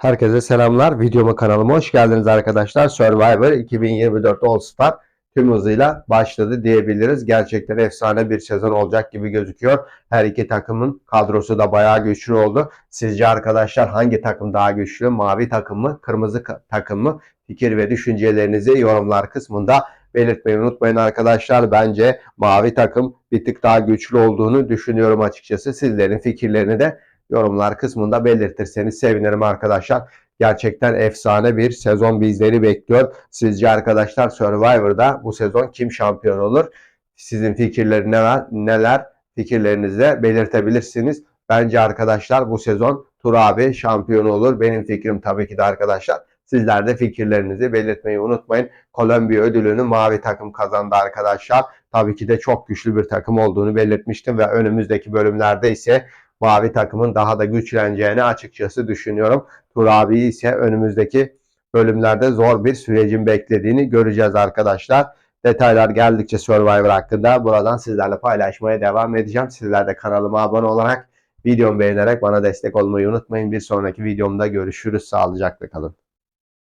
Herkese selamlar. Videoma kanalıma hoş geldiniz arkadaşlar. Survivor 2024 All Star tüm hızıyla başladı diyebiliriz. Gerçekten efsane bir sezon olacak gibi gözüküyor. Her iki takımın kadrosu da bayağı güçlü oldu. Sizce arkadaşlar hangi takım daha güçlü? Mavi takım mı? Kırmızı takım mı? Fikir ve düşüncelerinizi yorumlar kısmında belirtmeyi unutmayın arkadaşlar. Bence mavi takım bir tık daha güçlü olduğunu düşünüyorum açıkçası. Sizlerin fikirlerini de yorumlar kısmında belirtirseniz sevinirim arkadaşlar. Gerçekten efsane bir sezon bizleri bekliyor. Sizce arkadaşlar Survivor'da bu sezon kim şampiyon olur? Sizin fikirleri neler, neler fikirlerinizi de belirtebilirsiniz. Bence arkadaşlar bu sezon Tur abi şampiyon olur. Benim fikrim tabii ki de arkadaşlar. Sizler de fikirlerinizi belirtmeyi unutmayın. Kolombiya ödülünü mavi takım kazandı arkadaşlar. Tabii ki de çok güçlü bir takım olduğunu belirtmiştim ve önümüzdeki bölümlerde ise mavi takımın daha da güçleneceğini açıkçası düşünüyorum. Turabi ise önümüzdeki bölümlerde zor bir sürecin beklediğini göreceğiz arkadaşlar. Detaylar geldikçe Survivor hakkında buradan sizlerle paylaşmaya devam edeceğim. Sizler de kanalıma abone olarak videomu beğenerek bana destek olmayı unutmayın. Bir sonraki videomda görüşürüz. Sağlıcakla kalın.